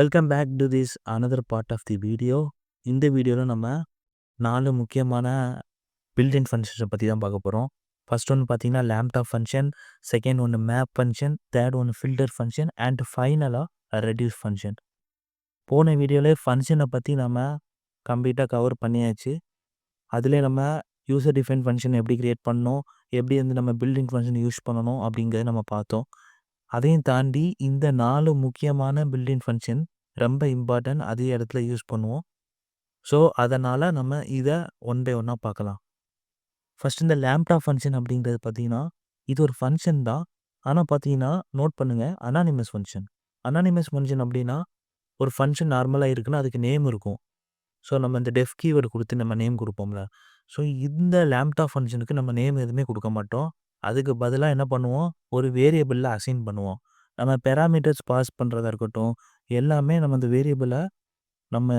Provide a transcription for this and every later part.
Welcome back to this another part of the video இந்த வீடியோவில் நம்ம நாலு முக்கியமான பில்டின் ஃபங்க்ஷன்ஸை பற்றி தான் பார்க்க போகிறோம் ஃபர்ஸ்ட் ஒன்று பார்த்தீங்கன்னா லேம்டாப் ஃபங்க்ஷன் செகண்ட் ஒன்று மேப் ஃபங்க்ஷன் தேர்ட் ஒன்று ஃபில்டர் ஃபங்க்ஷன் அண்ட் ஃபைனலாக ரெடியூஸ் ஃபங்க்ஷன் போன வீடியோவில் ஃபங்க்ஷனை பற்றி நம்ம கம்ப்ளீட்டாக கவர் பண்ணியாச்சு. அதிலே நம்ம யூசர் டிஃபைன் ஃபங்க்ஷன் எப்படி க்ரியேட் பண்ணணும் எப்படி வந்து நம்ம பில்டிங் ஃபங்க்ஷன் யூஸ் பண்ணணும் அப்படிங்கிறத நம்ம பார்த்தோம். அதையும் தாண்டி இந்த நாலு முக்கியமான பில்டிங் ஃபங்க்ஷன் ரொம்ப இம்பார்ட்டன்ட் அதே இடத்துல யூஸ் பண்ணுவோம். ஸோ அதனால் நம்ம இதை ஒன் பை ஒன்னாக பார்க்கலாம். ஃபஸ்ட் இந்த லேம்டா ஃபங்க்ஷன் அப்படிங்கிறது பார்த்தீங்கன்னா இது ஒரு ஃபங்க்ஷன் தான். ஆனால் பார்த்தீங்கன்னா நோட் பண்ணுங்கள் அனானிமஸ் ஃபங்க்ஷன் அனானிமஸ் ஃபங்க்ஷன் அப்படின்னா ஒரு ஃபங்க்ஷன் நார்மலாக இருக்குன்னா அதுக்கு நேம் இருக்கும். ஸோ நம்ம இந்த டெஃப் கீவேர்டு கொடுத்து நம்ம நேம் கொடுப்போம்ல. ஸோ இந்த லேம்டா ஃபங்க்ஷனுக்கு நம்ம நேம் எதுவுமே கொடுக்க மாட்டோம். அதுக்கு பதிலாக என்ன பண்ணுவோம்? ஒரு வேரியபிளில் அசைன் பண்ணுவோம். நம்ம பெராமீட்டர்ஸ் பாஸ் பண்ணுறதா இருக்கட்டும் எல்லாமே நம்ம அந்த வேரியபிளை நம்ம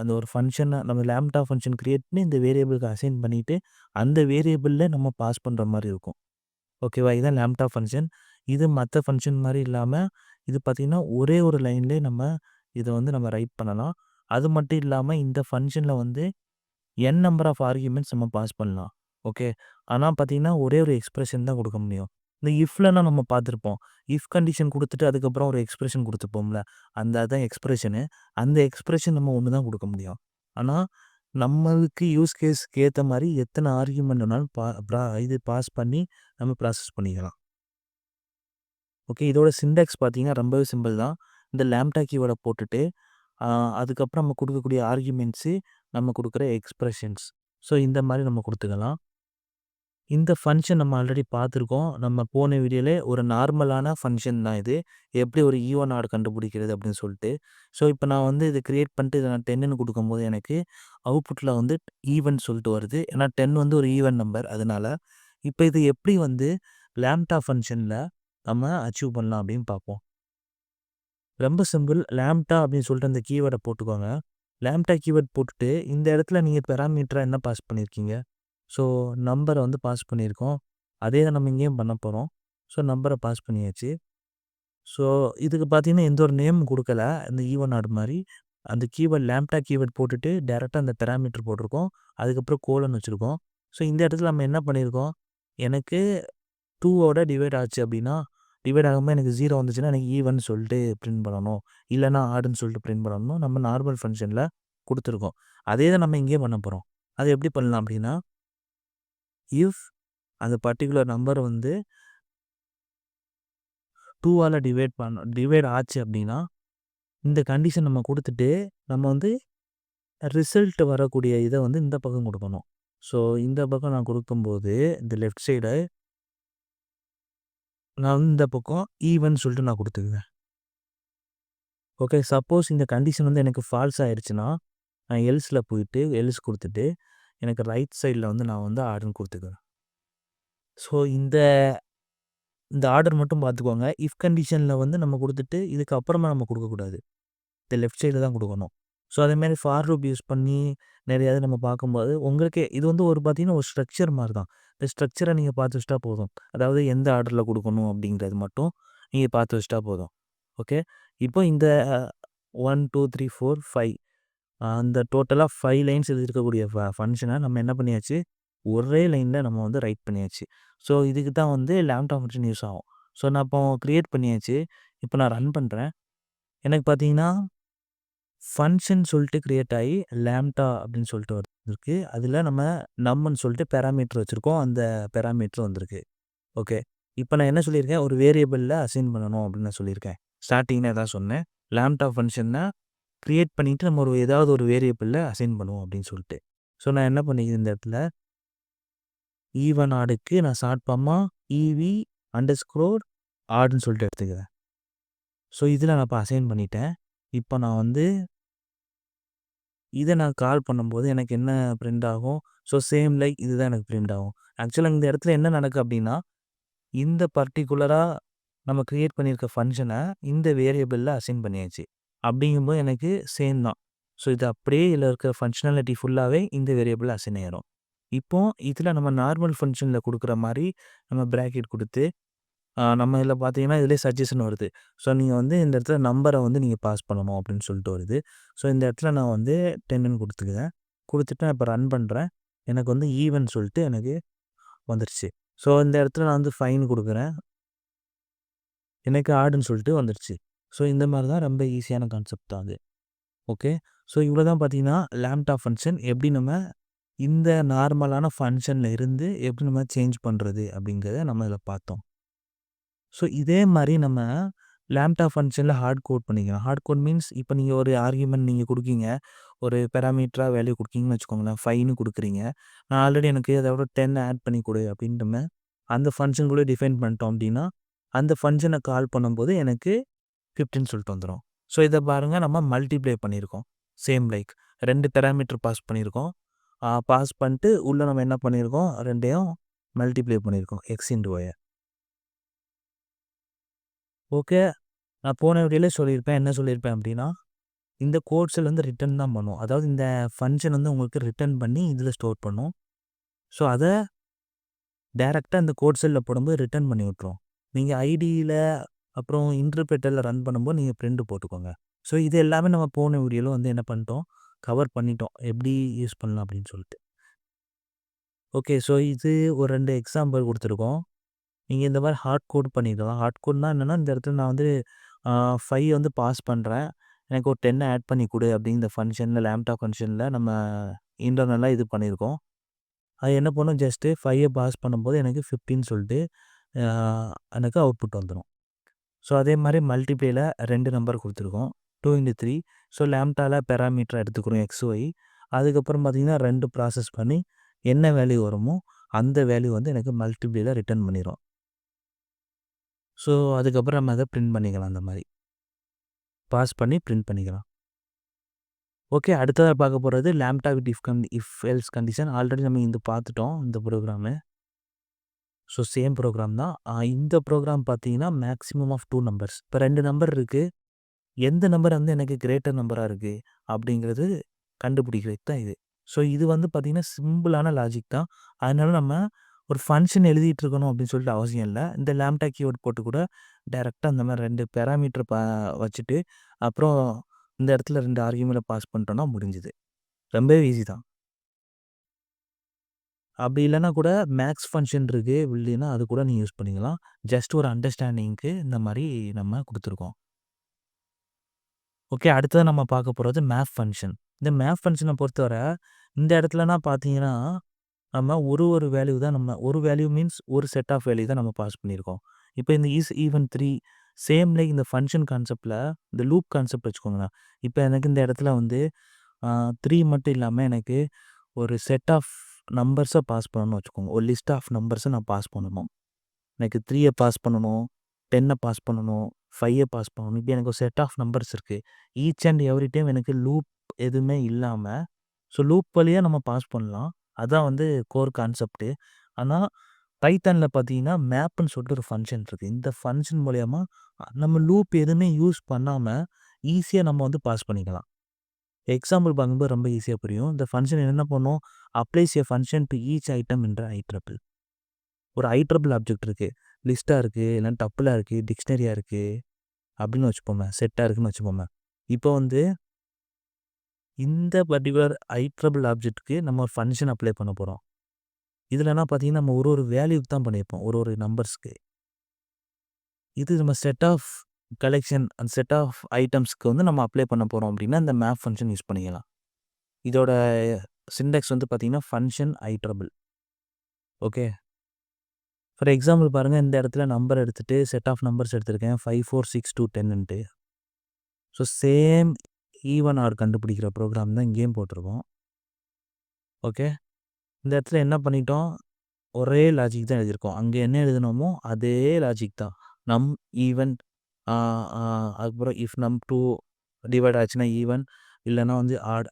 அந்த ஒரு ஃபங்க்ஷனை நம்ம லேம்டா ஃபங்க்ஷன் க்ரியேட் பண்ணி இந்த வேரியபிளுக்கு அசைன் பண்ணிவிட்டு அந்த வேரியபிளில் நம்ம பாஸ் பண்ணுற மாதிரி இருக்கும். ஓகேவா இதுதான் லேம்டா ஃபங்க்ஷன் இது மற்ற ஃபங்க்ஷன் மாதிரி இல்லாமல் இது பார்த்திங்கன்னா ஒரே ஒரு லைன்லேயே நம்ம இதை வந்து நம்ம ரைட் பண்ணலாம். அது மட்டும் இல்லாமல் இந்த ஃபங்க்ஷனில் வந்து என் நம்பர் ஆஃப் ஆர்கியூமெண்ட்ஸ் நம்ம பாஸ் பண்ணலாம். ஓகே. ஆனால் பார்த்தீங்கன்னா ஒரே ஒரு எக்ஸ்பிரஷன் தான் கொடுக்க முடியும். இந்த இஃப்லனா நம்ம பார்த்துருப்போம். இஃப் கண்டிஷன் கொடுத்துட்டு அதுக்கப்புறம் ஒரு எக்ஸ்பிரஷன் கொடுத்துப்போம்ல. அந்த அதுதான் எக்ஸ்பிரஷனு அந்த எக்ஸ்பிரஷன் நம்ம ஒன்று தான் கொடுக்க முடியும். ஆனால் நம்மளுக்கு யூஸ் கேஸ்க்கு ஏற்ற மாதிரி எத்தனை ஆர்கியூமெண்ட் வேணாலும் பா ப்ரா இது பாஸ் பண்ணி நம்ம ப்ராசஸ் பண்ணிக்கலாம். ஓகே இதோட சிண்டெக்ஸ் பார்த்தீங்கன்னா ரொம்பவே சிம்பிள் தான். இந்த லேம்டா கீவேர்டை போட்டுட்டு அதுக்கப்புறம் நம்ம கொடுக்கக்கூடிய ஆர்கியூமெண்ட்ஸு நம்ம கொடுக்குற எக்ஸ்ப்ரெஷன்ஸ் ஸோ இந்த மாதிரி நம்ம கொடுத்துக்கலாம். இந்த ஃபங்க்ஷன் நம்ம ஆல்ரெடி பார்த்துருக்கோம். நம்ம போன வீடியோவில் ஒரு நார்மலான ஃபங்க்ஷன் தான் இது. எப்படி ஒரு ஈவன் ஆர்டு கண்டுபிடிக்கிறது அப்படின்னு சொல்லிட்டு. ஸோ இப்போ நான் வந்து இதை க்ரியேட் பண்ணிட்டு இதை நான் டென்னு கொடுக்கும்போது எனக்கு அவுட்புட்டில் வந்து ஈவன் சொல்லிட்டு வருது. ஏன்னா டென் வந்து ஒரு ஈவன் நம்பர் அதனால். இப்போ இது எப்படி வந்து லேம்டா ஃபங்க்ஷனில் நம்ம அச்சீவ் பண்ணலாம் அப்படின்னு பார்ப்போம். ரொம்ப சிம்பிள் லேம்டா அப்படின்னு சொல்லிட்டு அந்த கீவேர்டை போட்டுக்கோங்க. லேம்டா கீவேர்ட் போட்டுட்டு இந்த இடத்துல நீங்கள் பெராமீட்டராக என்ன பாஸ் பண்ணியிருக்கீங்க? ஸோ நம்பரை வந்து பாஸ் பண்ணியிருக்கோம். அதே தான் நம்ம இங்கேயும் பண்ண போகிறோம் ஸோ நம்பரை பாஸ் பண்ணியாச்சு. ஸோ இதுக்கு பார்த்தீங்கன்னா எந்த ஒரு நேம் கொடுக்கல. இந்த ஈவன் ஆடு மாதிரி. அந்த கீவேர்ட் லேம்டா கீவேர்ட் போட்டுட்டு டேரெக்டாக அந்த பேராமீட்டர் போட்டிருக்கோம். அதுக்கப்புறம் கோலன் வச்சுருக்கோம். ஸோ இந்த இடத்துல நம்ம என்ன பண்ணியிருக்கோம்? எனக்கு டூவோட டிவைட் ஆச்சு அப்படின்னா டிவைட் ஆகாமல் எனக்கு ஜீரோ வந்துச்சுன்னா எனக்கு ஈவன் சொல்லிட்டு பிரிண்ட் பண்ணணும். இல்லைனா ஆடுன்னு சொல்லிட்டு பிரிண்ட் பண்ணணும். நம்ம நார்மல் ஃபங்க்ஷனில் கொடுத்துருக்கோம். அதே தான் நம்ம இங்கேயே பண்ண போகிறோம் அது எப்படி பண்ணலாம் அப்படின்னா இஃப் அந்த பர்டிகுலர் நம்பர் வந்து டூவால் டிவைட் பண்ண டிவைட் ஆச்சு அப்படின்னா இந்த கண்டிஷன் நம்ம கொடுத்துட்டு நம்ம வந்து ரிசல்ட் வரக்கூடிய இதை வந்து இந்த பக்கம் கொடுக்கணும். ஸோ இந்த பக்கம் நான் கொடுக்கும்போது இந்த லெஃப்ட் சைடு நான் இந்த பக்கம் ஈவன் சொல்லிட்டு நான் கொடுத்துக்குவேன். ஓகே சப்போஸ் இந்த கண்டிஷன் வந்து எனக்கு ஃபால்ஸ் ஆயிடுச்சுன்னா நான் எல்ஸில் போயிட்டு எல்ஸ் கொடுத்துட்டு எனக்கு ரைட் சைடில் வந்து நான் வந்து ஆர்டர்னு கொடுத்துக்கிறேன். ஸோ இந்த இந்த ஆர்டர் மட்டும் பார்த்துக்கோங்க. இஃப் கண்டிஷனில் வந்து நம்ம கொடுத்துட்டு இதுக்கப்புறமா நம்ம கொடுக்கக்கூடாது இந்த லெஃப்ட் சைடில் தான் கொடுக்கணும். ஸோ அதேமாதிரி ஃபார் ரூப் யூஸ் பண்ணி நிறையாவது நம்ம பார்க்கும்போது உங்களுக்கே இது வந்து ஒரு பார்த்தீங்கன்னா ஒரு ஸ்ட்ரக்சர் மாதிரி தான். இந்த ஸ்ட்ரக்சரை நீங்கள் பார்த்து வச்சுட்டா போதும். அதாவது எந்த ஆர்டரில் கொடுக்கணும் அப்படிங்கிறது மட்டும் நீங்கள் பார்த்து வச்சுட்டா போதும். ஓகே இப்போ இந்த one two three four five அந்த டோட்டலாக ஃபைவ் லைன்ஸ் இது இருக்கக்கூடிய ஃப ஃபங்க்ஷனை நம்ம என்ன பண்ணியாச்சு? ஒரே லைனில் நம்ம வந்து ரைட் பண்ணியாச்சு. ஸோ இதுக்கு தான் வந்து லேம்டாப் ஃபங்க்ஷன் யூஸ் ஆகும். ஸோ நான் இப்போ க்ரியேட் பண்ணியாச்சு. இப்போ நான் ரன் பண்ணுறேன் எனக்கு பார்த்தீங்கன்னா ஃபங்க்ஷன் சொல்லிட்டு க்ரியேட் ஆகி லேம்டா அப்படின்னு சொல்லிட்டு வந்திருக்கு. அதில் நம்ம நம்மன்னு சொல்லிட்டு பேராமீட்டர் வச்சுருக்கோம். அந்த பேராமீட்டர் வந்திருக்கு. ஓகே இப்போ நான் என்ன சொல்லியிருக்கேன்? ஒரு வேரியபிளில் அசைன் பண்ணணும் அப்படின்னு நான் சொல்லியிருக்கேன். ஸ்டார்டிங்கில் எதாவது சொன்னேன். லேம்டா ஃபங்க்ஷன்னா க்ரியேட் பண்ணிவிட்டு நம்ம ஒரு ஏதாவது ஒரு வேரியபிளில் அசைன் பண்ணுவோம் அப்படின்னு சொல்லிட்டு. ஸோ நான் என்ன பண்ணிக்கிறேன் இந்த இடத்துல? ஈவன் ஆடுக்கு நான் ஷார்ட் ஃபார்மாக இவி அண்டர் ஸ்க்ரோர் ஆடுன்னு சொல்லிட்டு எடுத்துக்கிறேன். ஸோ இதில் நான் இப்போ அசைன் பண்ணிட்டேன். இப்போ நான் வந்து இதை நான் கால் பண்ணும்போது எனக்கு என்ன பிரிண்ட் ஆகும்? ஸோ சேம் லைக் இதுதான் எனக்கு பிரிண்ட் ஆகும். ஆக்சுவலாக இந்த இடத்துல என்ன நடக்குது அப்படின்னா இந்த பர்டிகுலராக நம்ம க்ரியேட் பண்ணியிருக்க ஃபங்க்ஷனை இந்த வேரியபிளில் அசைன் பண்ணியாச்சு. அப்படிங்கும்போது எனக்கு சேம் தான். ஸோ இது அப்படியே இதில் இருக்கிற ஃபங்க்ஷனாலிட்டி ஃபுல்லாகவே இந்த வேரியபிள் அசைன் ஆயிரும் இப்போ இதில் நம்ம நார்மல் ஃபங்க்ஷனில் கொடுக்குற மாதிரி நம்ம ப்ராக்கெட் கொடுத்து நம்ம இதில் பார்த்தீங்கன்னா இதிலே சஜஷன் வருது. ஸோ நீங்கள் வந்து இந்த இடத்துல நம்பரை வந்து நீங்கள் பாஸ் பண்ணணும் அப்படின்னு சொல்லிட்டு வருது. ஸோ இந்த இடத்துல நான் வந்து டென்னு கொடுத்துக்குவேன் கொடுத்துட்டு நான் இப்போ ரன் பண்ணுறேன் எனக்கு வந்து ஈவன் சொல்லிட்டு எனக்கு வந்துருச்சு. ஸோ இந்த இடத்துல நான் வந்து ஃபைன் கொடுக்குறேன். எனக்கு ஆடுன்னு சொல்லிட்டு வந்துருச்சு. ஸோ இந்த மாதிரி தான் ரொம்ப ஈஸியான கான்செப்ட் தான் அது. ஓகே? ஸோ இவ்வளோ தான் பார்த்தீங்கன்னா லேம்டா ஃபங்க்ஷன் எப்படி நம்ம இந்த நார்மலான ஃபங்க்ஷனில் இருந்து எப்படி நம்ம சேஞ்ச் பண்ணுறது அப்படிங்கிறத நம்ம இதில் பார்த்தோம். ஸோ இதே மாதிரி நம்ம லேம்டா ஃபங்க்ஷனில் ஹார்ட் கோட் பண்ணிக்கலாம். ஹார்ட் கோட் மீன்ஸ் இப்போ நீங்கள் ஒரு ஆர்கியூமெண்ட் நீங்கள் கொடுக்கீங்க. ஒரு பெராமீட்டராக வேல்யூ கொடுக்கீங்கன்னு வச்சுக்கோங்களேன். ஃபைன்னு கொடுக்குறீங்க. நான் ஆல்ரெடி எனக்கு அதோட டென் ஆட் பண்ணி கொடு அப்படின்ட்டு அந்த ஃபங்க்ஷன் கூட டிஃபைன் பண்ணிட்டோம் அப்படின்னா அந்த ஃபங்க்ஷனை கால் பண்ணும்போது எனக்கு ஃபிஃப்டின்னு சொல்லிட்டு வந்துடும் ஸோ இதை பாருங்கள் நம்ம மல்டிப்ளை பண்ணியிருக்கோம். சேம் லைக் ரெண்டு பேராமீட்டர் பாஸ் பண்ணியிருக்கோம். பாஸ் பண்ணிட்டு உள்ளே நம்ம என்ன பண்ணியிருக்கோம்? ரெண்டையும் மல்டிப்ளை பண்ணியிருக்கோம். எக்ஸ் இன்டு ஒயை ஓகே நான் போன வீடியோவில் சொல்லியிருப்பேன். என்ன சொல்லியிருப்பேன் அப்படின்னா இந்த கோட்ஸில் வந்து ரிட்டர்ன் தான் பண்ணும். அதாவது இந்த ஃபங்க்ஷன் வந்து உங்களுக்கு ரிட்டர்ன் பண்ணி இதில் ஸ்டோர் பண்ணும். ஸோ அதை டேரெக்டாக இந்த கோட் செல்லில் போடும்போது ரிட்டர்ன் பண்ணி விட்ரும் நீங்கள் ஐடியில் அப்புறம் இன்டர்பிரேட்டரில் ரன் பண்ணும்போது நீங்கள் பிரிண்ட் போட்டுக்கோங்க. ஸோ இது எல்லாமே நம்ம போன வீடியோவில் வந்து என்ன பண்ணிட்டோம்? கவர் பண்ணிட்டோம். எப்படி யூஸ் பண்ணலாம் அப்படின்னு சொல்லிட்டு. ஓகே ஸோ இது ஒரு ரெண்டு எக்ஸாம்பிள் கொடுத்துருக்கோம். நீங்கள் இந்த மாதிரி ஹார்ட் கோட் பண்ணிக்கலாம். ஹார்ட் கோட்னா என்னென்னா இந்த இடத்துல நான் வந்து ஃபைவ் வந்து பாஸ் பண்ணுறேன் எனக்கு ஒரு டென்னை ஆட் பண்ணி கொடு அப்படிங்கிற ஃபங்க்ஷனில் லேம்டா ஃபங்க்ஷனில் நம்ம இன்டர்னலாக இது பண்ணியிருக்கோம் அது என்ன பண்ணும்? ஜஸ்ட்டு ஃபைவை பாஸ் பண்ணும்போது எனக்கு ஃபிஃப்டின்னு சொல்லிட்டு எனக்கு அவுட்புட் வந்துடும் ஸோ அதே மாதிரி மல்டிப்ளேயில் ரெண்டு நம்பர் கொடுத்துருக்கோம். டூ இன்ட்டு த்ரீ ஸோ லேம்டாவில் பெராமீட்டர் எடுத்துக்கிறோம் எக்ஸ் ஒய் அதுக்கப்புறம் பார்த்திங்கன்னா ரெண்டு ப்ராசஸ் பண்ணி என்ன வேல்யூ வருமோ அந்த வேல்யூ வந்து எனக்கு மல்டிப்ளேயில் ரிட்டர்ன் பண்ணிடும் ஸோ அதுக்கப்புறம் நம்ம அதை பிரிண்ட் பண்ணிக்கலாம் அந்த மாதிரி. பாஸ் பண்ணி பிரிண்ட் பண்ணிக்கலாம். ஓகே அடுத்ததாக பார்க்க போகிறது லேம்டா வித் இஃப் கன் இஃப் எல்ஸ் கண்டிஷன் ஆல்ரெடி நம்ம இந்த பார்த்துட்டோம் இந்த ப்ரோக்ராமு ஸோ சேம் ப்ரோக்ராம் தான். இந்த ப்ரோக்ராம் பார்த்தீங்கன்னா மேக்ஸிமம் ஆஃப் டூ நம்பர்ஸ். இப்போ ரெண்டு நம்பர் இருக்குது எந்த நம்பர் வந்து எனக்கு கிரேட்டர் நம்பராக இருக்குது அப்படிங்கிறது கண்டுபிடிக்கிறது தான் இது. ஸோ இது வந்து பார்த்திங்கன்னா சிம்பிளான லாஜிக் தான். அதனால நம்ம ஒரு ஃபங்க்ஷன் எழுதிட்டு இருக்கணும் அப்படின்னு சொல்லிட்டு அவசியம் இல்லை. இந்த லேம்டா கீவேர்ட் போட்டு கூட டேரெக்டாக அந்த மாதிரி ரெண்டு பேராமீட்டர் பா வச்சுட்டு அப்புறம் இந்த இடத்துல ரெண்டு ஆர்கியூமெண்ட்டை பாஸ் பண்ணிட்டோன்னா முடிஞ்சுது. ரொம்பவே ஈஸி தான். அப்படி இல்லைன்னா கூட மேக்ஸ் ஃபங்க்ஷன் இருக்குது இல்லைன்னா அது கூட நீங்கள் யூஸ் பண்ணிக்கலாம். ஜஸ்ட் ஒரு அண்டர்ஸ்டாண்டிங்க்கு இந்த மாதிரி நம்ம கொடுத்துருக்கோம். ஓகே அடுத்தது நம்ம பார்க்க போகிறது மேப் ஃபங்க்ஷன் இந்த மேப் ஃபங்க்ஷனை பொறுத்தவரை இந்த இடத்துலனா பார்த்தீங்கன்னா நம்ம ஒரு ஒரு வேல்யூ தான் நம்ம ஒரு வேல்யூ மீன்ஸ் ஒரு செட் ஆஃப் வேல்யூ தான் நம்ம பாஸ் பண்ணியிருக்கோம். இப்போ இந்த is even three same like இந்த ஃபங்க்ஷன் கான்செப்டில் இந்த லூப் கான்செப்ட் வச்சுக்கோங்களேன். இப்போ எனக்கு இந்த இடத்துல வந்து த்ரீ மட்டும் இல்லாமல் எனக்கு ஒரு செட் ஆஃப் நம்பர்ஸை பாஸ் பண்ணணும்னு வச்சுக்கோங்க. ஒரு லிஸ்ட் ஆஃப் நம்பர்ஸை நான் பாஸ் பண்ணணும். எனக்கு த்ரீயை பாஸ் பண்ணணும் டென்னை பாஸ் பண்ணணும் ஃபைவை பாஸ் பண்ணணும். இப்படி எனக்கு ஒரு செட் ஆஃப் நம்பர்ஸ் இருக்குது ஈச் அண்ட் எவ்ரி டைம் எனக்கு லூப் எதுவுமே இல்லாமல் ஸோ லூப் வழியாக நம்ம பாஸ் பண்ணலாம். அதான் வந்து கோர் கான்செப்ட்டு ஆனால் பைத்தனில் பார்த்தீங்கன்னா மேப்புன்னு சொல்லிட்டு ஒரு ஃபங்க்ஷன் இருக்குது இந்த ஃபங்க்ஷன் மூலயமா நம்ம லூப் எதுவுமே யூஸ் பண்ணாமல் ஈஸியாக நம்ம வந்து பாஸ் பண்ணிக்கலாம். எக்ஸாம்பிள் பார்க்கும்போது ரொம்ப ஈஸியாக புரியும். இந்த ஃபங்க்ஷன் என்ன பண்ணும்? Applies a function to each item என்ற ஐ ட்ரபிள். ஒரு ஐ ட்ரபிள் ஆப்ஜெக்ட் இருக்குது லிஸ்ட்டாக இருக்குது இல்லைன்னா டப்பிளாக இருக்குது டிக்ஷனரியாக இருக்குது அப்படின்னு வச்சுப்போமே. செட்டாக இருக்குன்னு வச்சுப்போமே. இப்போ வந்து இந்த பர்டிகுலர் ஐ ட்ரபிள் ஆப்ஜெக்ட்டுக்கு நம்ம ஒரு ஃபங்க்ஷன் அப்ளை பண்ண போகிறோம் இதுலனா பார்த்தீங்கன்னா நம்ம ஒரு ஒரு வேல்யூக்கு தான் பண்ணியிருப்போம். ஒரு ஒரு நம்பர்ஸ்க்கு. இது நம்ம செட் ஆஃப் கலெக்ஷன் அந்த செட் ஆஃப் ஐட்டம்ஸ்க்கு வந்து நம்ம அப்ளை பண்ண போகிறோம் அப்படின்னா இந்த மேப் ஃபங்க்ஷன் யூஸ் பண்ணிக்கலாம். இதோட சிண்டெக்ஸ் வந்து பார்த்திங்கன்னா function iterable okay for example பாருங்கள் இந்த இடத்துல நம்பர் எடுத்துகிட்டு செட் ஆஃப் நம்பர்ஸ் எடுத்திருக்கேன். ஃபைவ் ஃபோர் சிக்ஸ் டூ டென்னுன்ட்டு ஸோ சேம் ஈவன் ஆர் கண்டுபிடிக்கிற ப்ரோக்ராம் தான் இங்கேயும் போட்டிருக்கோம். ஓகே இந்த இடத்துல என்ன பண்ணிட்டோம்? ஒரே லாஜிக் தான் எழுதியிருக்கோம். அங்கே என்ன எழுதினோமோ அதே லாஜிக் தான். நம் ஈவன் அதுக்கப்புறம் இஃப் நம் டூ டிவைட் ஆச்சுன்னா ஈவன் இல்லைன்னா வந்து ஆட்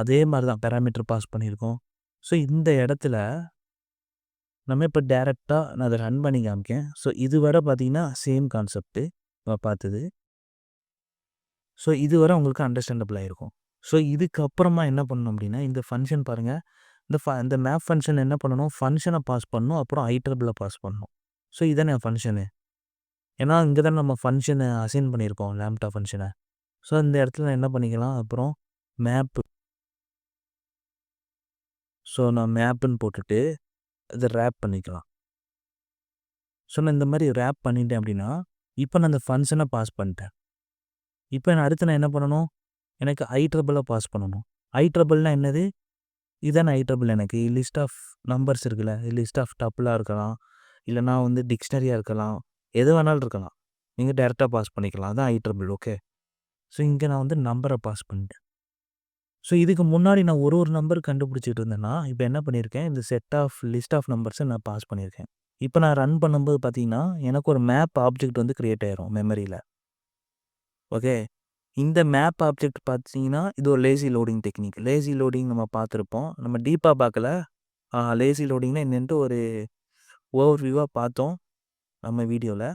அதே மாதிரி தான் பேராமீட்டர் பாஸ் பண்ணியிருக்கோம். ஸோ இந்த இடத்துல நம்ம இப்போ டேரெக்டாக நான் அதை ரன் பண்ணி காமிக்கேன். ஸோ இது வரை பார்த்தீங்கன்னா சேம் கான்செப்ட்டு பார்த்தது. ஸோ இது வரை உங்களுக்கு அண்டர்ஸ்டாண்டபிள் ஆகிருக்கும் ஸோ இதுக்கப்புறமா என்ன பண்ணணும் அப்படின்னா இந்த ஃபங்க்ஷன் பாருங்கள் இந்த ஃப இந்த மேப் ஃபங்க்ஷன் என்ன பண்ணணும்? ஃபங்க்ஷனை பாஸ் பண்ணணும். அப்புறம் ஐட்டபிளை பாஸ் பண்ணணும். ஸோ இதானே ஃபங்க்ஷனு ஏன்னா இங்கே தான் நம்ம ஃபங்க்ஷனை அசைன் பண்ணியிருக்கோம் லேம்டா ஃபங்க்ஷனை ஸோ இந்த இடத்துல நான் என்ன பண்ணிக்கலாம்? அப்புறம் மேப்பு ஸோ நான் மேப்புன்னு போட்டுட்டு இதை ரேப் பண்ணிக்கலாம். ஸோ நான் இந்த மாதிரி ரேப் பண்ணிட்டேன் அப்படின்னா இப்போ நான் அந்த ஃபங்க்ஷனை பாஸ் பண்ணிட்டேன். இப்போ நான் அடுத்து நான் என்ன பண்ணணும்? எனக்கு ஐ ட்ரபிளை பாஸ் பண்ணணும். ஐ ட்ரபிள்னா என்னது? இதான் ஐ ட்ரபிள் எனக்கு. லிஸ்ட் ஆஃப் நம்பர்ஸ் இருக்குல்ல லிஸ்ட் ஆஃப் டப்புளாக இருக்கலாம். இல்லைனா வந்து டிக்ஷனரியாக இருக்கலாம். எது வேணாலும் இருக்கலாம். நீங்கள் டேரெக்டாக பாஸ் பண்ணிக்கலாம். அதான் ஐ ட்ரிபிள் ஓகே ஸோ இங்கே நான் வந்து நம்பரை பாஸ் பண்ணிட்டேன். ஸோ இதுக்கு முன்னாடி நான் ஒரு ஒரு நம்பர் கண்டுபிடிச்சிட்டு இருந்தேன்னா இப்போ என்ன பண்ணியிருக்கேன்? இந்த செட் ஆஃப் லிஸ்ட் ஆஃப் நம்பர்ஸை நான் பாஸ் பண்ணியிருக்கேன். இப்போ நான் ரன் பண்ணும்போது பார்த்தீங்கன்னா எனக்கு ஒரு மேப் ஆப்ஜெக்ட் வந்து க்ரியேட் ஆயிரும் மெமரியில் ஓகே இந்த மேப் ஆப்ஜெக்ட் பார்த்தீங்கன்னா இது ஒரு lazy loading technique lazy loading நம்ம பார்த்துருப்போம். நம்ம டீப்பாக பார்க்கல லேசி லோடிங்னா என்னென்ட்டு ஒரு ஓவர் வியூவாக பார்த்தோம். நம்ம வீடியோவில்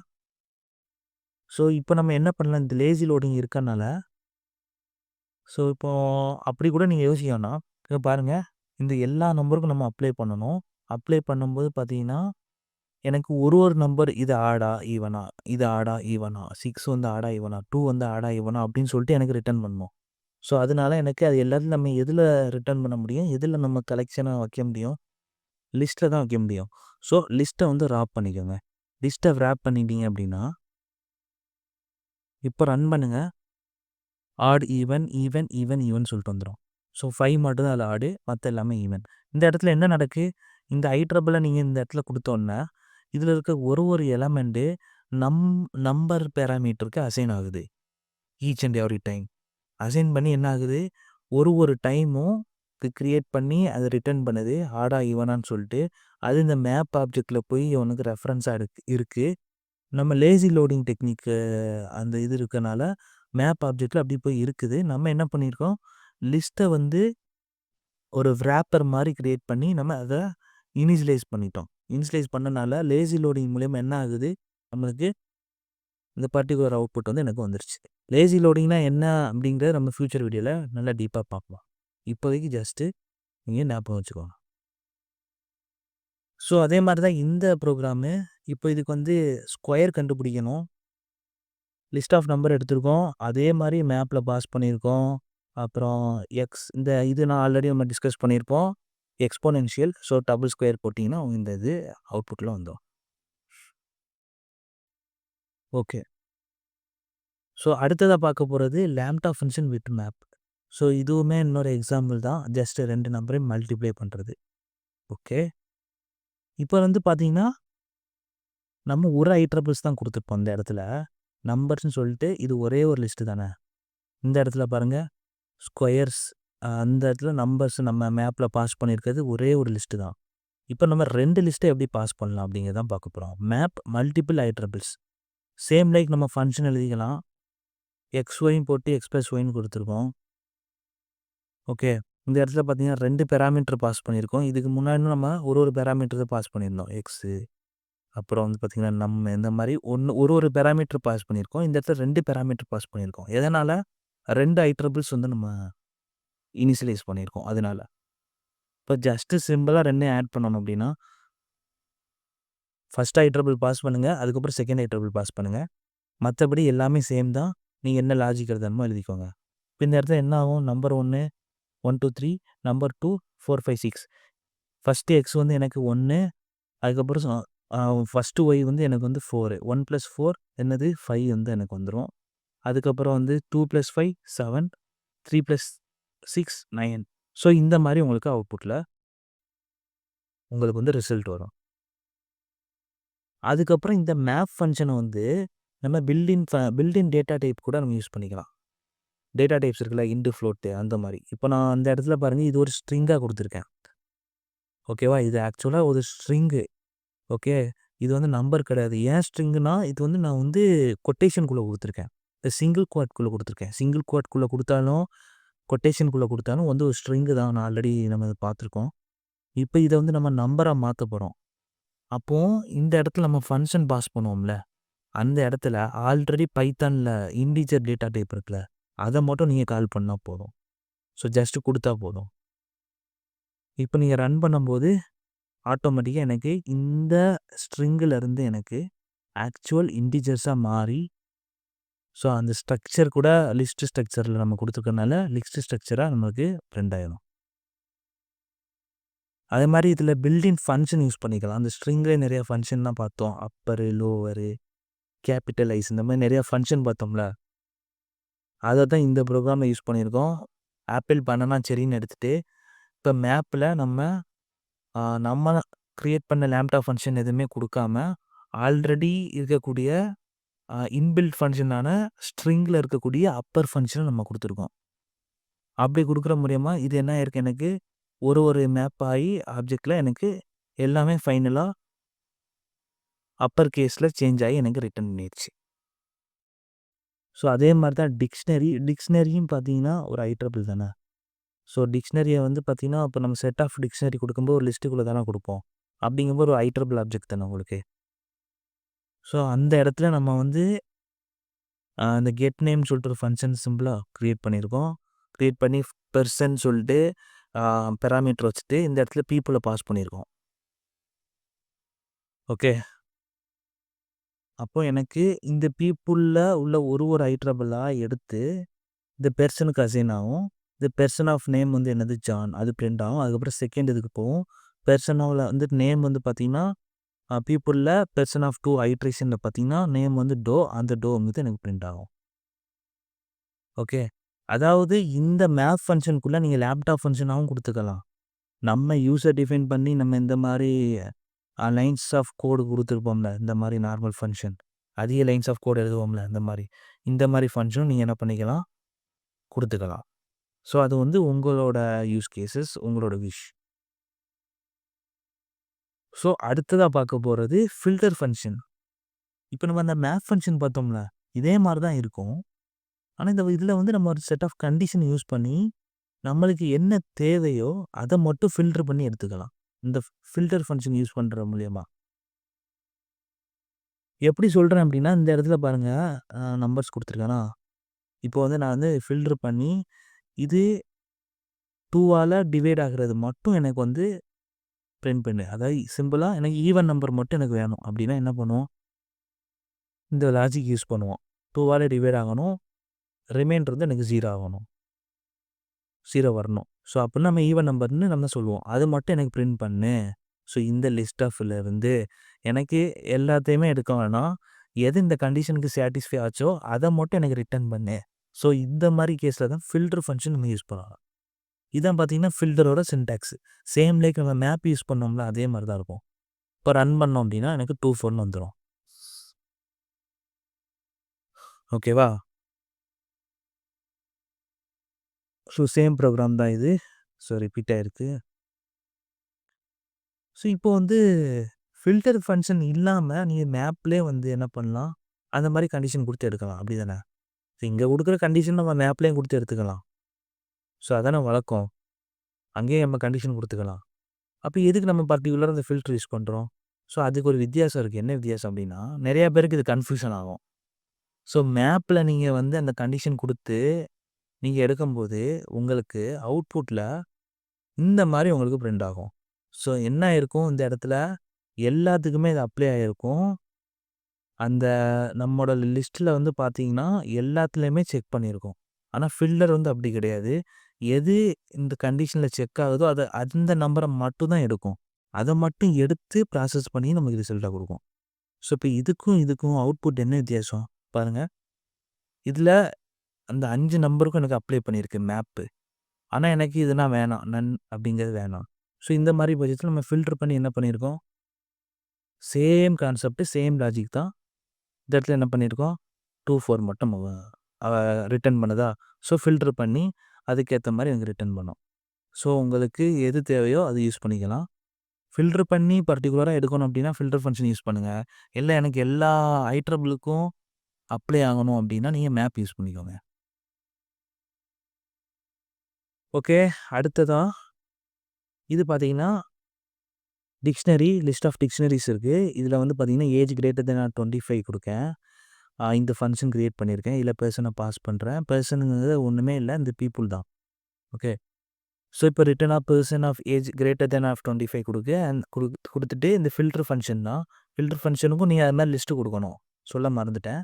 ஸோ இப்போ நம்ம என்ன பண்ணலாம்? இந்த லேசி லோடிங் இருக்கறனால ஸோ இப்போ அப்படி கூட நீங்கள் யோசிக்கணும்னா இப்போ பாருங்க. இந்த எல்லா நம்பருக்கும் நம்ம அப்ளை பண்ணணும். அப்ளை பண்ணும்போது பார்த்தீங்கன்னா எனக்கு ஒரு ஒரு நம்பர் இது ஆடா ஈவனா இது ஆடா ஈவனா சிக்ஸ் வந்து ஆடா ஈவனா டூ வந்து ஆடா ஈவனா அப்படின்னு சொல்லிட்டு எனக்கு ரிட்டர்ன் பண்ணணும். ஸோ அதனால எனக்கு அது எல்லாத்தையும் நம்ம எதில் ரிட்டர்ன் பண்ண முடியும்? எதில் நம்ம கலெக்ஷனாக வைக்க முடியும்? லிஸ்ட்டில் தான் வைக்க முடியும். ஸோ லிஸ்ட்டை வந்து ராப் பண்ணிக்கோங்க. லிஸ்ட்டை ரேப் பண்ணிட்டீங்க அப்படின்னா இப்போ ரன் பண்ணுங்கள் odd even even even even சொல்லிட்டு வந்துடும் ஸோ ஃபைவ் மட்டும் தான் அதில் ஆடு மற்ற எல்லாமே ஈவன் இந்த இடத்துல என்ன நடக்கு? இந்த ஐ ட்ரபிளை நீங்கள் இந்த இடத்துல கொடுத்தோன்னே இதில் இருக்க ஒரு ஒரு எலமெண்ட்டு நம் நம்பர் பேராமீட்டருக்கு அசைன் ஆகுது. Each and every time assign பண்ணி என்ன ஆகுது? ஒரு ஒரு டைமும் கிரியேட் பண்ணி அதை ரிட்டர்ன் பண்ணுது. ஆடா ஈவனான்னு சொல்லிட்டு அது இந்த மேப் ஆப்ஜெக்டில் போய் இவனுக்கு ரெஃபரன்ஸாக இருக்கு இருக்குது நம்ம லேசி லோடிங் டெக்னிக்கு அந்த இது இருக்கனால மேப் ஆப்ஜெக்டில் அப்படி போய் இருக்குது. நம்ம என்ன பண்ணியிருக்கோம்? லிஸ்ட்டை வந்து ஒரு ரேப்பர் மாதிரி க்ரியேட் பண்ணி நம்ம அதை இனிஷியலைஸ் பண்ணிட்டோம். இனிஷியலைஸ் பண்ணனால லேசி லோடிங் மூலயமா என்ன ஆகுது? நம்மளுக்கு இந்த பர்டிகுலர் அவுட்புட் வந்து எனக்கு வந்துருச்சு. லேசி லோடிங்னா என்ன அப்படிங்கிறத நம்ம ஃப்யூச்சர் வீடியோவில் நல்லா டீப்பாக பார்க்கலாம். இப்போதைக்கு ஜஸ்ட்டு நீங்கள் ஞாபகம் வச்சுக்கோங்க. ஸோ அதே மாதிரி தான் இந்த ப்ரோக்ராமு இப்போ இதுக்கு வந்து ஸ்கொயர் கண்டுபிடிக்கணும். லிஸ்ட் ஆஃப் நம்பர் எடுத்திருக்கோம். அதே மாதிரி மேப்பில் பாஸ் பண்ணியிருக்கோம். அப்புறம் எக்ஸ் இந்த இது நான் ஆல்ரெடி நம்ம டிஸ்கஸ் பண்ணியிருப்போம். எக்ஸ்போனென்ஷியல் ஸோ டபுள் ஸ்கொயர் போட்டிங்கன்னா இந்த இது அவுட்புட்டில் வந்துடும். ஓகே ஸோ அடுத்ததாக பார்க்க போகிறது lambda function with map so இதுவுமே இன்னொரு எக்ஸாம்பிள் தான். ஜஸ்ட்டு ரெண்டு நம்பரையும் மல்டிப்ளை பண்ணுறது ஓகே இப்போ வந்து பார்த்தீங்கன்னா நம்ம ஒரு ஐட்ரபிள்ஸ் தான் கொடுத்துருப்போம் இந்த இடத்துல. நம்பர்ஸ்னு சொல்லிட்டு இது ஒரே ஒரு லிஸ்ட்டு தானே? இந்த இடத்துல பாருங்கள் ஸ்கொயர்ஸ் அந்த இடத்துல நம்பர்ஸ் நம்ம மேப்பில் பாஸ் பண்ணியிருக்கிறது ஒரே ஒரு லிஸ்ட்டு தான். இப்போ நம்ம ரெண்டு லிஸ்ட்டை எப்படி பாஸ் பண்ணலாம் அப்படிங்கிறதான் பார்க்க போகிறோம் map multiple iterables same like நம்ம ஃபங்க்ஷன் எழுதிக்கலாம். எக்ஸ் ஒயின் போட்டு எக்ஸ் ப்ளஸ் ஒய்ன்னு கொடுத்துருக்கோம் ஓகே. இந்த இடத்துல பார்த்தீங்கன்னா ரெண்டு பேராமீட்டர் பாஸ் பண்ணியிருக்கோம். இதுக்கு முன்னாடி நம்ம ஒரு ஒரு பேராமீட்டர் பாஸ் பண்ணியிருந்தோம். எக்ஸு அப்புறம் வந்து பார்த்திங்கன்னா நம்ம இந்த மாதிரி ஒன்று ஒரு ஒரு பேராமீட்டர் பாஸ் பண்ணியிருக்கோம். இந்த இடத்துல ரெண்டு பேராமீட்டர் பாஸ் பண்ணியிருக்கோம். எதனால்? ரெண்டு ஐட்ரபிள்ஸ் வந்து நம்ம இனிஷியலைஸ் பண்ணியிருக்கோம். அதனால். இப்போ ஜஸ்ட்டு சிம்பிளாக ரெண்டையும் ஆட் பண்ணணும் அப்படின்னா ஃபஸ்ட் ஐட்ரபிள் பாஸ் பண்ணுங்கள் அதுக்கப்புறம் செகண்ட் ஐட்ரபிள் பாஸ் பண்ணுங்கள் மற்றபடி எல்லாமே சேம் தான். நீங்கள் என்ன லாஜிக் எழுதணுமோ எழுதிக்கோங்க. இப்போ இந்த இடத்துல என்ன ஆகும்? நம்பர் ஒன்று one two three number two four five six first X வந்து எனக்கு ஒன்று அதுக்கப்புறம் ஃபஸ்ட்டு ஒய் வந்து எனக்கு வந்து ஃபோரு ஒன் ப்ளஸ் ஃபோர் என்னது? ஃபைவ் வந்து எனக்கு வந்துடும் அதுக்கப்புறம் வந்து two plus five seven three plus six nine so இந்த மாதிரி உங்களுக்கு அவுட்புட்டில் உங்களுக்கு வந்து ரிசல்ட் வரும். அதுக்கப்புறம் இந்த மேப் ஃபங்க்ஷனை வந்து நம்ம பில்டின் பில்டின் டேட்டா டைப் கூட நம்ம யூஸ் பண்ணிக்கலாம். டேட்டா டைப்ஸ் இருக்குல்ல இண்டு ஃப்ளோட்டு அந்த மாதிரி. இப்போ நான் அந்த இடத்துல பாருங்கள் இது ஒரு ஸ்ட்ரிங்காக கொடுத்துருக்கேன். ஓகேவா இது ஆக்சுவலாக ஒரு ஸ்ட்ரிங்கு ஓகே இது வந்து நம்பர் கிடையாது. ஏன் ஸ்ட்ரிங்குனா இது வந்து நான் வந்து கொட்டேஷனுக்குள்ளே கொடுத்துருக்கேன். சிங்கிள் குவாட்குள்ளே கொடுத்துருக்கேன். சிங்கிள் குவாட்குள்ளே கொடுத்தாலும் கொட்டேஷனுக்குள்ளே கொடுத்தாலும் வந்து ஒரு ஸ்ட்ரிங்கு தான் நான் ஆல்ரெடி நம்ம இதை பார்த்துருக்கோம். இப்போ இதை வந்து நம்ம நம்பராக மாற்ற போகிறோம் அப்போது இந்த இடத்துல நம்ம ஃபங்க்ஷன் பாஸ் பண்ணுவோம்ல. அந்த இடத்துல ஆல்ரெடி பைத்தானில் இண்டிஜர் டேட்டா டைப் இருக்குல்ல. அதை மட்டும் நீங்கள் கால் பண்ணால் போதும். ஸோ ஜஸ்ட்டு கொடுத்தா போதும். இப்போ நீங்கள் ரன் பண்ணும்போது ஆட்டோமேட்டிக்காக எனக்கு இந்த ஸ்ட்ரிங்கிலேருந்து எனக்கு ஆக்சுவல் இன்டிஜர்ஸாக மாறி ஸோ அந்த ஸ்ட்ரக்சர் கூட லிஸ்ட் ஸ்ட்ரக்சரில் நம்ம கொடுத்துருக்கறனால லிஸ்ட் ஸ்ட்ரக்சராக நமக்கு பிரிண்ட் ஆகிடும் அதே மாதிரி இதில் பில்டிங் ஃபங்க்ஷன் யூஸ் பண்ணிக்கலாம். அந்த ஸ்ட்ரிங்கில் நிறைய ஃபங்க்ஷன்லாம் பார்த்தோம். அப்பரு லோவரு கேபிட்டலைஸ் இந்த மாதிரி நிறைய ஃபங்க்ஷன் பார்த்தோம்ல. அதை தான் இந்த ப்ரோக்ராமில் யூஸ் பண்ணியிருக்கோம். ஆப்பிள் பண்ணனா சரின்னு எடுத்துகிட்டு இப்போ மேப்பில் நம்ம நம்ம க்ரியேட் பண்ண லேம்டா ஃபங்க்ஷன் எதுவுமே கொடுக்காம ஆல்ரெடி இருக்கக்கூடிய இன்பில்ட் ஃபங்க்ஷனான ஸ்ட்ரிங்கில் இருக்கக்கூடிய அப்பர் ஃபங்க்ஷனை நம்ம கொடுத்துருக்கோம். அப்படி கொடுக்குற மூலியமாக இது என்ன ஆயிருக்கு எனக்கு? ஒரு ஒரு மேப் ஆகி ஆப்ஜெக்டில் எனக்கு எல்லாமே ஃபைனலாக அப்பர் கேஸில் சேஞ்ச் ஆகி எனக்கு ரிட்டர்ன் பண்ணிடுச்சு ஸோ அதே மாதிரி தான் டிக்ஷனரி. டிக்ஷனரியும் பார்த்தீங்கன்னா ஒரு ஐட்ரபிள் தானே? ஸோ டிக்ஷனரியை வந்து பார்த்திங்கன்னா இப்போ நம்ம செட் ஆஃப் டிக்ஷனரி கொடுக்கும்போது ஒரு லிஸ்ட்டுக்குள்ளே தானே கொடுப்போம். அப்படிங்கும்போது ஒரு ஐட்ரபிள் ஆப்ஜெக்ட் தானே உங்களுக்கு? ஸோ அந்த இடத்துல நம்ம வந்து அந்த கெட் நேம் சொல்லிட்டு ஒரு ஃபங்க்ஷன் சிம்பிளாக க்ரியேட் பண்ணியிருக்கோம். க்ரியேட் பண்ணி பெர்சன் சொல்லிட்டு பெராமீட்டர் வச்சுட்டு இந்த இடத்துல பீப்புளை பாஸ் பண்ணியிருக்கோம். ஓகே? அப்போ எனக்கு இந்த பீப்புளில் உள்ள ஒரு ஒரு ஐட்ரபிளாக எடுத்து இந்த பெர்சனுக்கு அசைன் ஆகும் இந்த பெர்சன் ஆஃப் நேம் வந்து என்னது? ஜான் அது பிரிண்ட் ஆகும். அதுக்கப்புறம் செகண்ட் இதுக்கு போகும். பெர்சனாவில் வந்து நேம் வந்து பார்த்திங்கன்னா பீப்புளில் பெர்சன் ஆஃப் டூ ஐட்ரேஷனில் பார்த்தீங்கன்னா நேம் வந்து டோ அந்த டோ வந்து எனக்கு பிரிண்ட் ஆகும். ஓகே அதாவது இந்த மேப் ஃபங்க்ஷனுக்குள்ளே நீங்கள் லேப்டாப் ஃபங்க்ஷனாகவும் கொடுத்துக்கலாம். நம்ம யூஸர் டிஃபைன் பண்ணி நம்ம இந்த மாதிரி லைன்ஸ் ஆஃப் கோடு கொடுத்துருப்போம்ல இந்த மாதிரி நார்மல் ஃபங்க்ஷன் அதிக லைன்ஸ் ஆஃப் கோடு எழுதுவோம்ல இந்த மாதிரி இந்த மாதிரி ஃபங்க்ஷன் நீங்கள் என்ன பண்ணிக்கலாம்? கொடுத்துக்கலாம். ஸோ அது வந்து உங்களோட யூஸ் கேசஸ் உங்களோட விஷ் ஸோ அடுத்ததாக பார்க்க போகிறது ஃபில்டர் ஃபங்க்ஷன் இப்போ நம்ம அந்த மேப் ஃபங்க்ஷன் பார்த்தோம்ல இதே மாதிரி தான் இருக்கும். ஆனால் இந்த இதில் வந்து நம்ம ஒரு செட் ஆஃப் கண்டிஷன் யூஸ் பண்ணி நம்மளுக்கு என்ன தேவையோ அதை மட்டும் ஃபில்டர் பண்ணி எடுத்துக்கலாம். இந்த ஃபில்டர் ஃபங்க்ஷன் யூஸ் பண்ணுற மூலயமா. எப்படி சொல்கிறேன் அப்படின்னா இந்த இடத்துல பாருங்கள் நம்பர்ஸ் கொடுத்துருக்கேனா? இப்போ வந்து நான் வந்து ஃபில்டர் பண்ணி இது டூவால் டிவைட் ஆகிறது மட்டும் எனக்கு வந்து பிரிண்ட் பண்ணு. அதாவது சிம்பிளாக எனக்கு ஈவன் நம்பர் மட்டும் எனக்கு வேணும். அப்படின்னா என்ன பண்ணுவோம்? இந்த லாஜிக் யூஸ் பண்ணுவோம். டூவால் டிவைட் ஆகணும். ரிமைண்டர் வந்து எனக்கு ஜீரோ ஆகணும். ஜீரோ வரணும். ஸோ அப்படின்னா நம்ம ஈவன் நம்பர்னு நம்ம சொல்லுவோம். அது மட்டும் எனக்கு பிரிண்ட் பண்ணு. ஸோ இந்த லிஸ்ட் ஆஃபில் இருந்து எனக்கு எல்லாத்தையுமே எடுக்க வேணாம் எது இந்த கண்டிஷனுக்கு சாட்டிஸ்ஃபை ஆச்சோ அதை மட்டும் எனக்கு ரிட்டர்ன் பண்ணு. ஸோ இந்த மாதிரி கேஸில் தான் ஃபில்டர் ஃபங்க்ஷன் நம்ம யூஸ் பண்ணலாம். இதான் பார்த்தீங்கன்னா ஃபில்டரோட சின்டாக்ஸ் சேம் லைக் நம்ம மேப் யூஸ் பண்ணோம்ல அதே மாதிரி தான் இருக்கும். இப்போ ரன் பண்ணோம் அப்படின்னா எனக்கு டூ ஃபோர்னு வந்துடும் ஓகேவா ஸோ சேம் ப்ரோக்ராம் தான் இது. ஸோ ரிப்பீட் ஆகிருக்கு ஸோ இப்போ வந்து ஃபில்டர் ஃபங்க்ஷன் இல்லாமல் நீங்கள் மேப்லேயே வந்து என்ன பண்ணலாம்? அந்த மாதிரி கண்டிஷன் கொடுத்து எடுக்கலாம். அப்படி தானே ஸோ இங்கே கொடுக்குற கண்டிஷன் நம்ம மேப்லேயும் கொடுத்து எடுத்துக்கலாம். ஸோ அதானே வழக்கம். அங்கேயே நம்ம கண்டிஷன் கொடுத்துக்கலாம். அப்போ எதுக்கு நம்ம பர்டிகுலராக அந்த ஃபில்டர் யூஸ் பண்ணுறோம் ஸோ அதுக்கு ஒரு வித்தியாசம் இருக்குது என்ன வித்தியாசம் அப்படின்னா நிறையா பேருக்கு இது கன்ஃபியூஷன் ஆகும். ஸோ மேப்பில் நீங்கள் வந்து அந்த கண்டிஷன் கொடுத்து நீங்கள் எடுக்கும்போது உங்களுக்கு அவுட்புட்டில் இந்த மாதிரி உங்களுக்கு பிரிண்ட் ஆகும். ஸோ என்ன இருக்கும் இந்த இடத்துல? எல்லாத்துக்குமே இது அப்ளை ஆகிருக்கும் அந்த நம்மளோட லிஸ்ட்டில் வந்து பார்த்தீங்கன்னா எல்லாத்துலேயுமே செக் பண்ணியிருக்கோம். ஆனால் ஃபில்டர் வந்து அப்படி கிடையாது. எது இந்த கண்டிஷனில் செக் ஆகுதோ அதை அந்த நம்பரை மட்டும் தான் எடுக்கும். அதை மட்டும் எடுத்து ப்ராசஸ் பண்ணி நமக்கு ரிசல்ட்டாக கொடுக்கும். ஸோ இப்போ இதுக்கும் இதுக்கும் அவுட்புட் என்ன வித்தியாசம்? பாருங்கள் இதில் அந்த அஞ்சு நம்பருக்கும் எனக்கு அப்ளை பண்ணியிருக்கு மேப்பு. ஆனால் எனக்கு இதுனா வேணாம். நன் அப்படிங்கிறது வேணாம். ஸோ இந்த மாதிரி பட்சத்தில் நம்ம ஃபில்டர் பண்ணி என்ன பண்ணியிருக்கோம் சேம் கான்செப்ட் சேம் லாஜிக் தான். இந்த இடத்துல என்ன பண்ணியிருக்கோம் டூ ஃபோர் மட்டும் ரிட்டர்ன் பண்ணுதா? ஸோ ஃபில்டர் பண்ணி அதுக்கேற்ற மாதிரி எனக்கு ரிட்டர்ன் பண்ணும். ஸோ உங்களுக்கு எது தேவையோ அது யூஸ் பண்ணிக்கலாம். ஃபில்டர் பண்ணி பர்டிகுலராக எடுக்கணும் அப்படின்னா ஃபில்டர் ஃபங்க்ஷன் யூஸ் பண்ணுங்கள் இல்லை எனக்கு எல்லா ஐட்ரபிளுக்கும் அப்ளை ஆகணும் அப்படின்னா நீங்கள் மேப் யூஸ் பண்ணிக்கோங்க. ஓகே அடுத்ததா இது பார்த்தீங்கன்னா டிக்ஷனரி லிஸ்ட் ஆஃப் டிக்ஷனரிஸ் இருக்குது இதில் வந்து பார்த்தீங்கன்னா ஏஜ் கிரேட்டர் தென் நான் டுவெண்ட்டி ஃபைவ் கொடுக்கேன் இந்த ஃபங்க்ஷன் க்ரியேட் பண்ணியிருக்கேன் இதில் பர்சனை பாஸ் பண்ணுறேன் பர்சனுங்கிறது ஒன்றுமே இல்லை இந்த பீப்புள் தான். ஓகே ஸோ இப்போ return of person of age greater than of twenty five கொடுக்கு அண்ட் கொடு கொடுத்துட்டு இந்த ஃபில்டர் ஃபங்க்ஷன் தான். ஃபில்டர் ஃபங்க்ஷனுக்கும் நீங்கள் அது மாதிரி லிஸ்ட்டு கொடுக்கணும். சொல்ல மறந்துட்டேன்.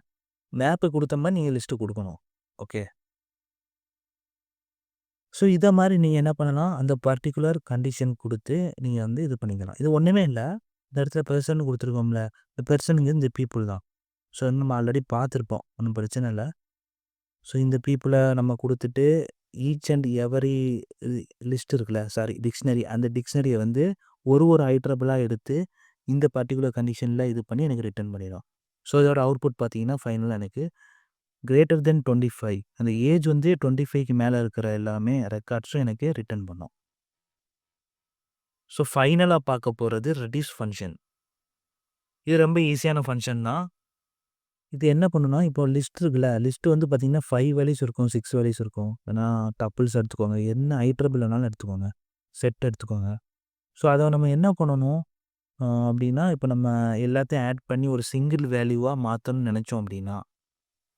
மேப்பு கொடுத்த மாதிரி நீங்கள் லிஸ்ட்டு கொடுக்கணும். ஓகே ஸோ இதை மாதிரி நீங்கள் என்ன பண்ணலாம்? அந்த பர்டிகுலர் கண்டிஷன் கொடுத்து நீங்கள் வந்து இது பண்ணிக்கலாம். இது ஒன்றுமே இல்லை. இந்த இடத்துல பெர்சன் கொடுத்துருக்கோம்ல. இந்த பெர்சனுங்க இந்த பீப்புள் தான். ஸோ நம்ம ஆல்ரெடி பார்த்துருப்போம். ஒன்றும் பிரச்சனை இல்லை. ஸோ இந்த பீப்புளை நம்ம கொடுத்துட்டு ஈச் அண்ட் எவரி லிஸ்ட் இருக்குல்ல. சாரி டிக்ஷனரி அந்த டிக்ஷனரியை வந்து ஒரு ஒரு ஐட்ரபிளாக எடுத்து இந்த பர்டிகுலர் கண்டிஷனில் இது பண்ணி எனக்கு ரிட்டர்ன் பண்ணிடும். ஸோ இதோட அவுட்புட் பார்த்தீங்கன்னா ஃபைனலாக எனக்கு கிரேட்டர் தென் டுவெண்ட்டி ஃபைவ் அந்த ஏஜ் வந்து டுவெண்ட்டி ஃபைவ்க்கு மேலே இருக்கிற எல்லாமே ரெக்கார்ட்ஸும் எனக்கு ரிட்டர்ன் பண்ணும். ஸோ ஃபைனலாக பார்க்க போகிறது ரெடியூஸ் ஃபங்க்ஷன் இது ரொம்ப ஈஸியான ஃபங்க்ஷன் தான். இது என்ன பண்ணுன்னா இப்போ லிஸ்ட் இருக்குல்ல லிஸ்ட்டு வந்து பார்த்திங்கன்னா ஃபைவ் வேல்யூஸ் இருக்கும் சிக்ஸ் வேல்யூஸ் இருக்கும். ஏன்னா டப்புள்ஸ் எடுத்துக்கோங்க. என்ன ஐட்ரபிள் வேணாலும் எடுத்துக்கோங்க. செட் எடுத்துக்கோங்க. ஸோ அதை நம்ம என்ன பண்ணணும்? அப்படின்னா இப்போ நம்ம எல்லாத்தையும் ஆட் பண்ணி ஒரு சிங்கிள் வேல்யூவாக மாற்றணும்னு நினச்சோம் அப்படின்னா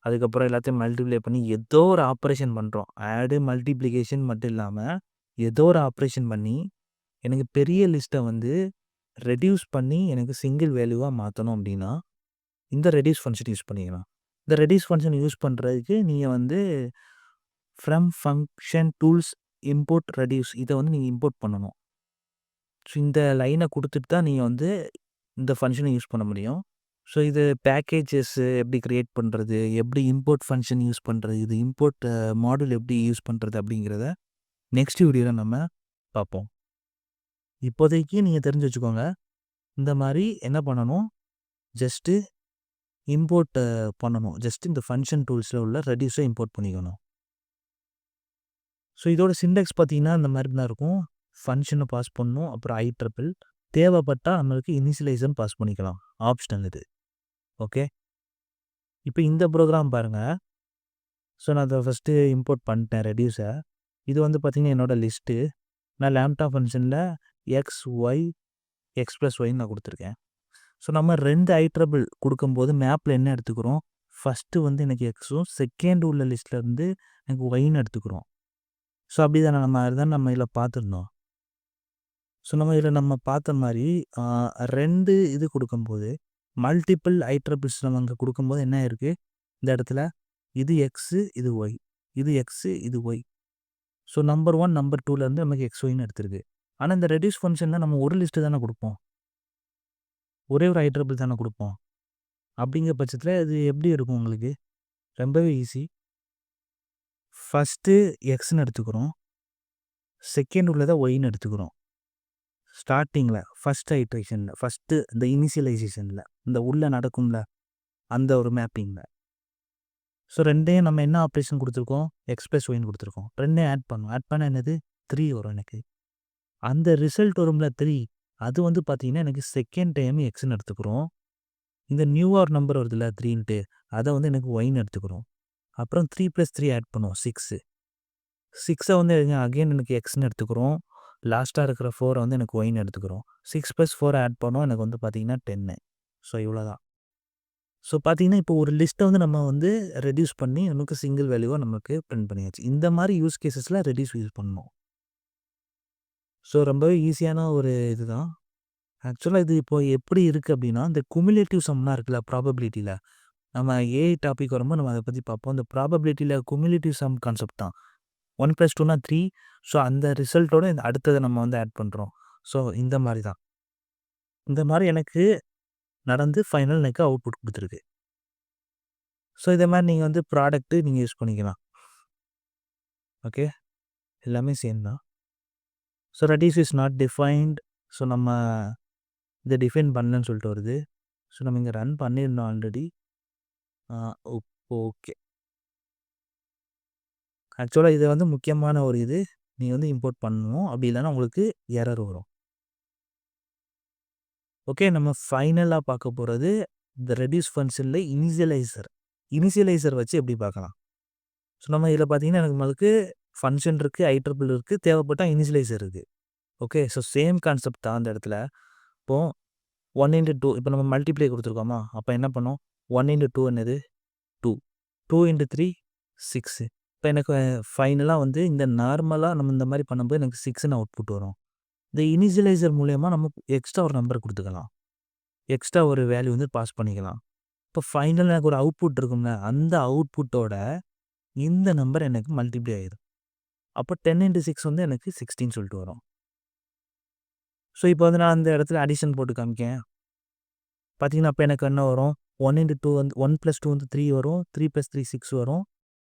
அதுக்கப்புறம் எல்லாத்தையும் மல்டிப்ளை பண்ணி ஏதோ ஒரு ஆப்ரேஷன் பண்ணுறோம் ஆடு மல்டிப்ளிகேஷன் மட்டும் இல்லாமல் ஏதோ ஒரு ஆப்ரேஷன் பண்ணி எனக்கு பெரிய லிஸ்ட்டை வந்து ரெடியூஸ் பண்ணி எனக்கு சிங்கிள் வேல்யூவாக மாற்றணும் அப்படின்னா இந்த ரெடியூஸ் ஃபங்க்ஷன் யூஸ் பண்ணிக்கலாம். இந்த ரெடியூஸ் ஃபங்க்ஷன் யூஸ் பண்ணுறதுக்கு நீங்கள் வந்து from function tools import reduce இதை வந்து நீங்கள் இம்போர்ட் பண்ணணும். ஸோ இந்த லைனை கொடுத்துட்டு தான் நீங்கள் வந்து இந்த ஃபங்க்ஷனை யூஸ் பண்ண முடியும். ஸோ இது பேக்கேஜஸ் எப்படி க்ரியேட் பண்ணுறது எப்படி இம்போர்ட் ஃபங்க்ஷன் யூஸ் பண்ணுறது இது இம்போர்ட் மாடல் எப்படி யூஸ் பண்ணுறது அப்படிங்கிறத நெக்ஸ்ட் வீடியோவில் நம்ம பார்ப்போம். இப்போதைக்கு நீங்கள் தெரிஞ்சு வச்சுக்கோங்க. இந்த மாதிரி என்ன பண்ணணும்? ஜஸ்ட்டு இம்போர்ட் பண்ணணும். ஜஸ்ட் இந்த ஃபங்க்ஷன் டூல்ஸில் உள்ள ரெடியூஸை இம்போர்ட் பண்ணிக்கணும். ஸோ இதோட சிண்டெக்ஸ் பார்த்தீங்கன்னா இந்த மாதிரி தான் இருக்கும். ஃபங்க்ஷனை பாஸ் பண்ணணும். அப்புறம் ஐ ட்ரிபிள் தேவைப்பட்டால் நம்மளுக்கு இனிஷியலைசன் பாஸ் பண்ணிக்கலாம். ஆப்ஷனல் இது. ஓகே? இப்போ இந்த ப்ரோக்ராம் பாருங்கள் ஸோ நான் அதை ஃபஸ்ட்டு இம்போர்ட் பண்ணிட்டேன் ரெடியூஸை. இது வந்து பார்த்திங்கன்னா என்னோடய லிஸ்ட்டு. நான் லேம்டா ஃபங்க்ஷனில் எக்ஸ் ஒய் எக்ஸ் ப்ளஸ் ஒய்ன்னு நான் கொடுத்துருக்கேன். ஸோ நம்ம ரெண்டு ஐட்ரபிள் கொடுக்கும்போது மேப்பில் என்ன எடுத்துக்கிறோம்? ஃபஸ்ட்டு வந்து எனக்கு எக்ஸும் செகண்ட் உள்ள லிஸ்ட்லேருந்து எனக்கு ஒய்ன்னு எடுத்துக்கிறோம். ஸோ அப்படி தானே நம்ம தான் நம்ம இதில் பார்த்துருந்தோம். ஸோ நம்ம இதில் நம்ம பார்த்த மாதிரி ரெண்டு இது கொடுக்கும்போது மல்டிபிள் ஐட்ரபிள்ஸ் நம்ம அங்கே கொடுக்கும்போது என்ன இருக்குது இந்த இடத்துல இது எக்ஸு இது ஒய் இது எக்ஸு இது Y so number one number டூலேருந்து நமக்கு எக்ஸ் ஒய்னு எடுத்துருக்கு. ஆனால் இந்த ரெடியூஸ் ஃபங்க்ஷனில் நம்ம ஒரு லிஸ்ட்டு தானே கொடுப்போம். ஒரே ஒரு ஐட்ரபிள் தானே கொடுப்போம். அப்படிங்கிற பட்சத்தில் இது எப்படி இருக்கும் உங்களுக்கு? ரொம்பவே ஈஸி ஃபஸ்ட்டு எக்ஸ்ன்னு எடுத்துக்கிறோம். செகண்ட் உள்ளதை ஒய்ன்னு எடுத்துக்கிறோம். ஸ்டார்டிங்கில் ஃபஸ்ட் ஐட்ரேஷனில் ஃபஸ்ட்டு இந்த இனிஷியலைசேஷனில் இந்த உள்ளே நடக்கும்ல அந்த ஒரு மேப்பிங்கில் ஸோ ரெண்டையும் நம்ம என்ன ஆப்ரேஷன் கொடுத்துருக்கோம்? எக்ஸ்பிரஸ் ஒயின் கொடுத்துருக்கோம். ரெண்டையும் ஆட் பண்ணும். ஆட் பண்ண என்னது? த்ரீ வரும் எனக்கு. அந்த ரிசல்ட் வரும்ல த்ரீ அது வந்து பார்த்தீங்கன்னா எனக்கு செகண்ட் டைம் எக்ஸ்ன்னு எடுத்துக்கிறோம். இந்த நியூஆர் நம்பர் வருதுல்ல த்ரீன்ட்டு அதை வந்து எனக்கு ஒயின் எடுத்துக்கிறோம். அப்புறம் த்ரீ ப்ளஸ் த்ரீ ஆட் பண்ணுவோம் சிக்ஸு சிக்ஸை வந்து அகெயின் எனக்கு எக்ஸ்ன்னு எடுத்துக்கிறோம். லாஸ்ட்டாக இருக்கிற ஃபோரை வந்து எனக்கு ஒயின் எடுத்துக்கிறோம். சிக்ஸ் ப்ளஸ் ஃபோர் ஆட் பண்ணோம். எனக்கு வந்து பார்த்தீங்கன்னா டென்னு ஸோ இவ்வளோ தான் ஸோ பார்த்தீங்கன்னா இப்போ ஒரு லிஸ்ட்டை வந்து நம்ம வந்து ரெடியூஸ் பண்ணி நமக்கு சிங்கிள் வேல்யூவாக நமக்கு பிரிண்ட் பண்ணியாச்சு. இந்த மாதிரி யூஸ் கேசஸில் ரெடியூஸ் யூஸ் பண்ணணும். ஸோ ரொம்பவே ஈஸியான ஒரு இதுதான். ஆக்சுவலாக இது இப்போ எப்படி இருக்குது அப்படின்னா இந்த குமுலேட்டிவ் சம்லாம் இருக்குல்ல ப்ராபபிலிட்டியில் நம்ம ஏஐ டாபிக் வரும்போது நம்ம அதை பற்றி பார்ப்போம். இந்த ப்ராபபிலிட்டியில் குமுலேட்டிவ் சம் கான்செப்ட் தான். ஒன் ப்ளஸ் டூனா த்ரீ. ஸோ அந்த ரிசல்ட்டோட இந்த அடுத்ததை நம்ம வந்து ஆட் பண்ணுறோம் ஸோ இந்த மாதிரி தான். இந்த மாதிரி எனக்கு நடந்து ஃபைனல் எனக்கு அவுட்புட் கொடுத்துருக்கு. ஸோ இதே மாதிரி நீங்கள் வந்து ப்ராடக்ட்டு நீங்கள் யூஸ் பண்ணிக்கலாம். ஓகே? எல்லாமே சேம் தான். So reduce is not defined. So நம்ம இதை டிஃபைன் பண்ணலன்னு சொல்லிட்டு வருது. ஸோ நம்ம இங்கே ரன் பண்ணியிருந்தோம் ஆல்ரெடி. ஓகே. ஆக்சுவலாக இது வந்து முக்கியமான ஒரு இது. நீங்கள் வந்து இம்போர்ட் பண்ணணும். அப்படி இல்லைன்னா உங்களுக்கு எரர் வரும். ஓகே நம்ம ஃபைனலாக பார்க்க போகிறது இந்த ரெடியூஸ் ஃபங்க்ஷனில் இனிஷியலைசர். இனிஷியலைசர் வச்சு எப்படி பார்க்கலாம்? ஸோ நம்ம இதில் பார்த்தீங்கன்னா எனக்கு நம்மளுக்கு ஃபங்க்ஷன் இருக்குது ஐட்ரபிள் இருக்குது தேவைப்பட்டால் இனிஷியலைசர் இருக்குது ஓகே ஸோ சேம் கான்செப்ட் தான் அந்த இடத்துல. இப்போது ஒன் இன்ட்டு டூ இப்போ நம்ம மல்டிப்ளை கொடுத்துருக்கோமா? அப்போ என்ன பண்ணோம்? ஒன் இன்ட்டு டூ என்னது? Two two into three six இப்போ எனக்கு ஃபைனலாக வந்து இந்த நார்மலாக நம்ம இந்த மாதிரி பண்ணும்போது எனக்கு 6ன்னு அவுட்புட் வரும். இந்த இனிஷியலைசர் மூலயமா நம்ம எக்ஸ்ட்ரா ஒரு நம்பர் கொடுத்துக்கலாம் எக்ஸ்ட்ரா ஒரு வேல்யூ வந்து பாஸ் பண்ணிக்கலாம். இப்போ ஃபைனலாக எனக்கு ஒரு அவுட்புட் இருக்கும்ல. அந்த அவுட்புட்டோட இந்த நம்பர் எனக்கு மல்டிப்ளை ஆயிரும். அப்ப 10 இன்டு சிக்ஸ் வந்து எனக்கு 16 சொல்லிட்டு வரும். ஸோ, இப்போ வந்து நான் அந்த இடத்துல அடிஷன் போட்டு காமிக்கேன். பார்த்தீங்கன்னா, அப்போ எனக்கு என்ன வரும்? ஒன் இன்டு டூ வந்து ஒன் ப்ளஸ் டூ வந்து த்ரீ வரும். த்ரீ ப்ளஸ் த்ரீ சிக்ஸ் வரும்.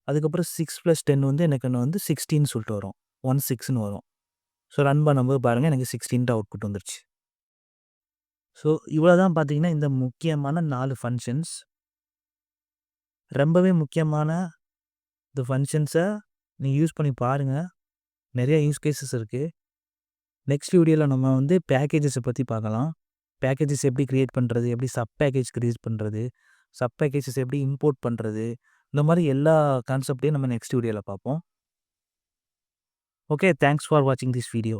அதுக்கப்புறம் சிக்ஸ் ப்ளஸ் டென் வந்து எனக்கு என்ன வந்து 16 சொல்லிட்டு வரும். 16ன்னு வரும். ஸோ, ரன் பண்ணும்போது பாருங்கள் எனக்கு 16ன்ட்டு அவுட்புட் வந்துருச்சு. ஸோ, இவ்வளோ தான் பார்த்தீங்கன்னா, இந்த முக்கியமான நாலு ஃபங்க்ஷன்ஸ் ரொம்பவே முக்கியமான இந்த ஃபங்க்ஷன்ஸை நீங்கள் யூஸ் பண்ணி பாருங்க. நிறையா யூஸ் கேசஸ் இருக்குது நெக்ஸ்ட் வீடியோவில் நம்ம வந்து பேக்கேஜஸை பற்றி பார்க்கலாம். பேக்கேஜஸ் எப்படி க்ரியேட் பண்ணுறது எப்படி சப் பேக்கேஜ் க்ரியேட் பண்ணுறது சப் பேக்கேஜஸ் எப்படி இம்போர்ட் பண்ணுறது இந்த மாதிரி எல்லா கான்செப்ட்டையும் நம்ம நெக்ஸ்ட் வீடியோவில் பார்ப்போம். ஓகே. தேங்க்ஸ் ஃபார் வாட்சிங் திஸ் வீடியோ.